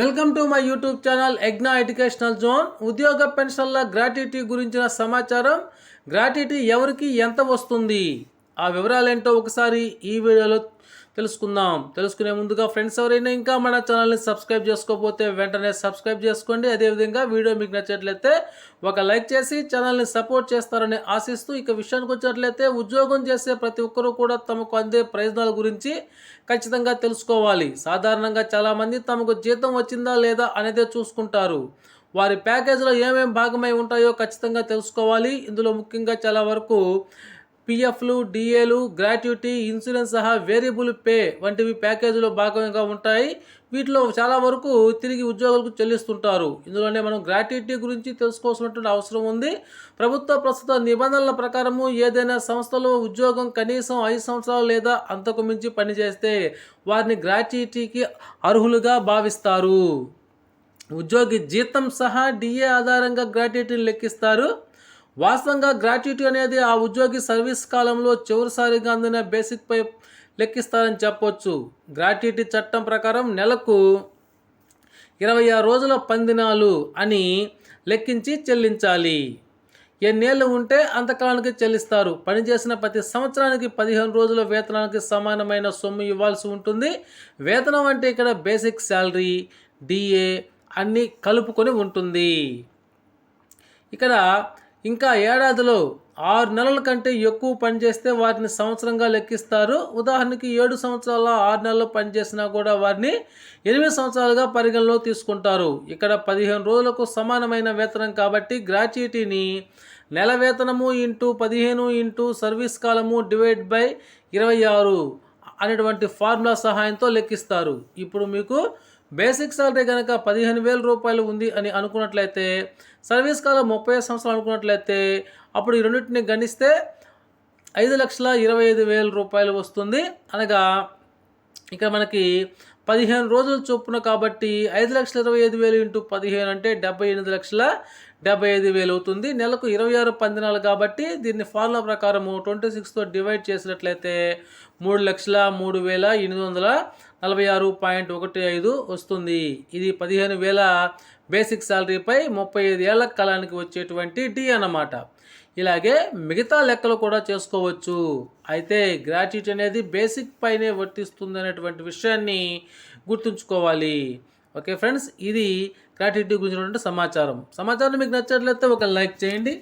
Welcome to my YouTube channel ఎగ్నా educational zone. ఉద్యోగ పెన్షన్ల gratuity గురించిన సమాచారం. గ్రాట్యుటీ ఎవరికి ఎంత వస్తుంది? ఆ వివరాలేంటో ఒకసారి ఈ వీడియోలో తెలుసుకుందాం. తెలుసుకునే ముందుగా ఫ్రెండ్స్ ఎవరైనా ఇంకా మన ఛానల్ని సబ్స్క్రైబ్ చేసుకోకపోతే వెంటనే సబ్స్క్రైబ్ చేసుకోండి. అదేవిధంగా వీడియో మీకు నచ్చినట్లయితే ఒక లైక్ చేసి ఛానల్ని సపోర్ట్ చేస్తారని ఆశిస్తూ ఇక విషయానికి వచ్చినట్లయితే ఉద్యోగం చేసే ప్రతి ఒక్కరూ కూడా తమకు అందే ప్రయోజనాల గురించి ఖచ్చితంగా తెలుసుకోవాలి. సాధారణంగా చాలామంది తమకు జీతం వచ్చిందా లేదా అనేదే చూసుకుంటారు. వారి ప్యాకేజీలో ఏమేమి భాగమై ఉంటాయో ఖచ్చితంగా తెలుసుకోవాలి. ఇందులో ముఖ్యంగా చాలా వరకు పిఎఫ్లు డిఏలు గ్రాట్యుటీ ఇన్సూరెన్స్ సహా వేరియబుల్ పే వంటివి ప్యాకేజీలో భాగంగా ఉంటాయి. వీటిలో చాలా వరకు తిరిగి ఉద్యోగులకు చెల్లిస్తుంటారు. ఇందులోనే మనం గ్రాట్యుటీ గురించి తెలుసుకోవాల్సినటువంటి అవసరం ఉంది. ప్రభుత్వ ప్రస్తుత నిబంధనల ప్రకారము ఏదైనా సంస్థలో ఉద్యోగం కనీసం ఐదు సంవత్సరాలు లేదా అంతకు మించి పనిచేస్తే వారిని గ్రాట్యుటీకి అర్హులుగా భావిస్తారు. ఉద్యోగి జీతం సహా డిఏ ఆధారంగా గ్రాట్యుటీని లెక్కిస్తారు. వాస్తవంగా గ్రాట్యుటీ అనేది ఆ ఉద్యోగి సర్వీస్ కాలంలో చివరిసారిగా అందిన బేసిక్ పై లెక్కిస్తారని చెప్పొచ్చు. గ్రాట్యుటీ చట్టం ప్రకారం నెలకు ఇరవై ఆరు రోజుల పందినాలు అని లెక్కించి చెల్లించాలి. ఎన్నేళ్ళు ఉంటే అంతకాలానికి చెల్లిస్తారు. పనిచేసిన ప్రతి సంవత్సరానికి పదిహేను రోజుల వేతనానికి సమానమైన సొమ్ము ఇవ్వాల్సి ఉంటుంది. వేతనం అంటే ఇక్కడ బేసిక్ శాలరీ డిఏ అన్నీ కలుపుకొని ఉంటుంది. ఇక్కడ ఇంకా ఏడాదిలో ఆరు నెలల కంటే ఎక్కువ పనిచేస్తే వారిని సంవత్సరంగా లెక్కిస్తారు. ఉదాహరణకి ఏడు సంవత్సరాల ఆరు నెలలు పనిచేసినా కూడా వారిని ఎనిమిది సంవత్సరాలుగా పరిగణలో తీసుకుంటారు. ఇక్కడ పదిహేను రోజులకు సమానమైన వేతనం కాబట్టి గ్రాట్యుటీని నెల వేతనము ఇంటూ పదిహేను ఇంటూ సర్వీస్ కాలము డివైడ్ బై ఇరవై ఆరు అనేటువంటి ఫార్ములా సహాయంతో లెక్కిస్తారు. ఇప్పుడు మీకు బేసిక్ సాలరీ కనుక పదిహేను వేల రూపాయలు ఉంది అని అనుకున్నట్లయితే సర్వీస్ కాలం ముప్పై సంవత్సరాలు అనుకున్నట్లయితే అప్పుడు ఈ రెండింటిని గణిస్తే ఐదు లక్షల ఇరవై ఐదు వేల రూపాయలు వస్తుంది. అనగా ఇక మనకి పదిహేను రోజుల చొప్పున కాబట్టి ఐదు లక్షల ఇరవై ఐదు వేలు ఇంటూ పదిహేను అంటే డెబ్బై ఎనిమిది లక్షల డెబ్బై ఐదు వేలు అవుతుంది. నెలకు ఇరవై ఆరు పందినాలు కాబట్టి దీన్ని ఫార్ములా ప్రకారము ట్వంటీ సిక్స్తో డివైడ్ చేసినట్లయితే మూడు లక్షల మూడు వేల ఎనిమిది వందల నలభై ఆరు పాయింట్ ఒకటి ఐదు వస్తుంది. ఇది పదిహేను వేల బేసిక్ శాలరీపై ముప్పై ఐదు ఏళ్ళ కాలానికి వచ్చేటువంటి డి అన్నమాట. ఇలాగే మిగతా లెక్కలు కూడా చేసుకోవచ్చు. అయితే గ్రాట్యుటీ అనేది బేసిక్ పైనే వర్తిస్తుంది అనేటువంటి విషయాన్ని గుర్తుంచుకోవాలి. ఓకే ఫ్రెండ్స్ ఇది గ్రాట్యుటీ గురించినటువంటి సమాచారం. సమాచారం మీకు నచ్చట్లయితే ఒక లైక్ చేయండి.